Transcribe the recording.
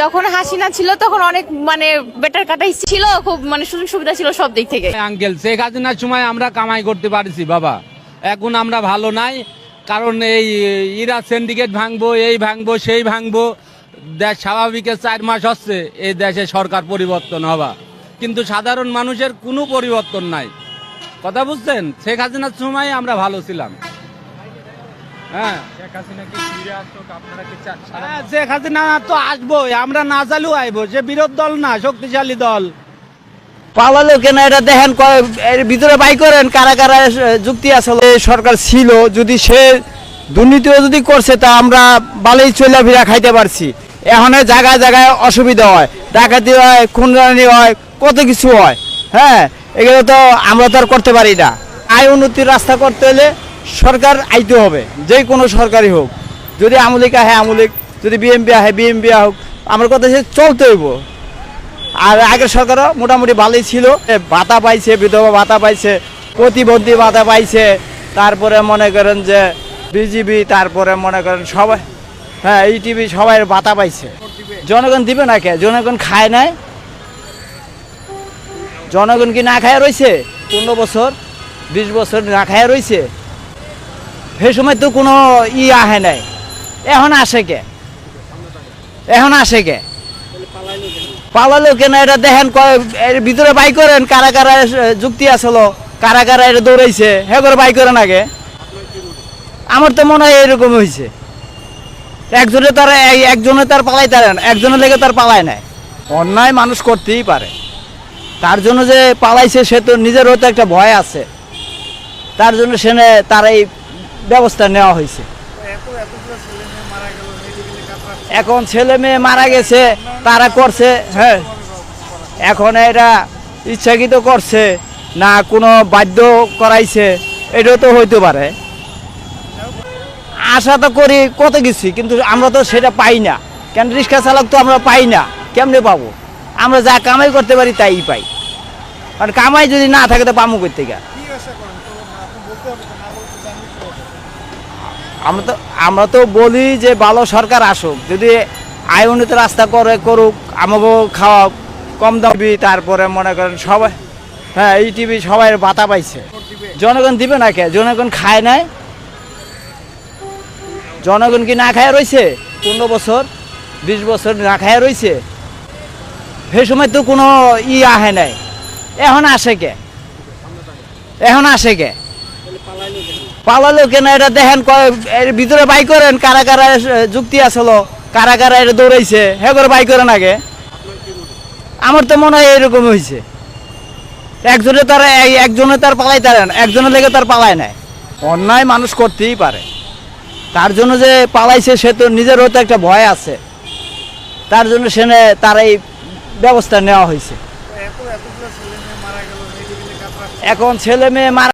যখন হাসিনা ছিল, তখন অনেক মানে বেটার কাটাই ছিল, খুব মানে সুযোগ সুবিধা ছিল সব দিক থেকে। আঙ্কেল শেখ হাসিনার সময় আমরা কামাই করতে পারছি, বাবা। এখন আমরা ভালো নাই, কারণ এই ইরা সিন্ডিকেট ভাঙবো, এই ভাঙবো, সেই ভাঙবো। দেশ স্বাভাবিকের চার মাস হচ্ছে এই দেশে সরকার পরিবর্তন হবা। কিন্তু সাধারণ মানুষের কোনো পরিবর্তন নাই। কথা বুঝছেন? শেখ হাসিনার সময় আমরা ভালো ছিলাম। হ্যাঁ। হ্যাঁ, শেখ হাসিনা তো আসবোই আমরা না চালু আইবো সে বিরোধ দল না শক্তিশালী দল। পালালো কেন এটা দেখেন এর ভিতরে বাই করেন কারা কারা যুক্তি আসলে সরকার ছিল যদি সে দুর্নীতিও যদি করছে তা আমরা ভালোই চলে ফিরা খাইতে পারছি। এখন জায়গায় জায়গায় অসুবিধা হয় ডাকাতি হয় খুনরানি হয় কত কিছু হয়। হ্যাঁ এগুলো তো আমরা তো আর করতে পারি না। আয় উন্নতির রাস্তা করতে হলে সরকার আইতে হবে, যে কোনো সরকারই হোক। যদি আমলিক আহে আমলিক, যদি বিএমপি আহে বিএমপি হোক, আমার কথা সে চলতে হইব। আর আগের সরকারও মোটামুটি ভালোই ছিল। ভাতা পাইছে, বিধবা ভাতা পাইছে, প্রতিবন্ধী ভাতা পাইছে, তারপরে মনে করেন যে বিজিবি, তারপরে মনে করেন সবাই হ্যাঁ এই টিভি সবাই ভাতা পাইছে। জনগণ দিবে না কে? জনগণ খায় নাই। জনগণ কি না খায় রয়েছে পনেরো বছর, বিশ বছর না খায় রয়েছে সেই সময় তো কোনো ই আহে নাই। এখন আসে কে? এখন আসে কে? পালালো কেন? এটা দেখেন এর ভিতরে বাই করেন, কারা কারা যুক্তি আসলো, কারা কারা এটা দৌড়াইছে, হে করে বাই করেন আগে। আমার তো মনে হয় এরকম হয়েছে একজনে তার একজনে তার পালাই তারেন একজনের লেগে তার পালায় নাই। অন্যায় মানুষ করতেই পারে। তার জন্য যে পালাইছে, সে তো নিজেরও তো একটা ভয় আছে। তার জন্য সে তার এই ব্যবস্থা নেওয়া হয়েছে। এখন ছেলে মেয়ে মারা গেছে, তারা করছে হ্যাঁ। এখন এটা ইচ্ছাকৃত করছে, না কোনো বাধ্য করাইছে, এটাও তো হইতে পারে। আশা তো করি কত কিছু কিন্তু আমরা তো সেটা পাই না। কেন রিক্সা চালক তো আমরা পাই না, কেমনে পাবো? আমরা যা কামাই করতে পারি তাই পাই। কারণ কামাই যদি না থাকে তো পামু করতে গা আমরা তো আমরা তো বলি যে ভালো সরকার আসুক। যদি আয় উন্নত রাস্তা করে, করুক, আমাকেও খাওয়া কম দাবি, তারপরে মনে করেন সবাই হ্যাঁ এই টিভি সবাই বাতা পাইছে। জনগণ দিবে না কে? জনগণ খায় নাই। জনগণ কি না খায় রয়েছে পনেরো বছর, বিশ বছর না খায় রয়েছে সেই সময় তো কোনো ই আহে নাই। এখন আসে কে? এখন আসে কে? পালালো কেন এটা দেখেন এর ভিতরে বাই করেন কারা কারা যুক্তি আসলো কারা কারা এটা দৌড়াইছে হে করে বাই করেন আগে। আমার তো মনে হয় এরকম হয়েছে একজনে তার একজনে তার পালাই তারেন একজনের লেগে তার পালায় নাই। অন্যায় মানুষ করতেই পারে। তার জন্য যে পালাইছে সে তো নিজের তো একটা ভয় আছে। তার জন্য সে তার এই ব্যবস্থা নেওয়া হয়েছে এখন ছেলে মেয়ে মারা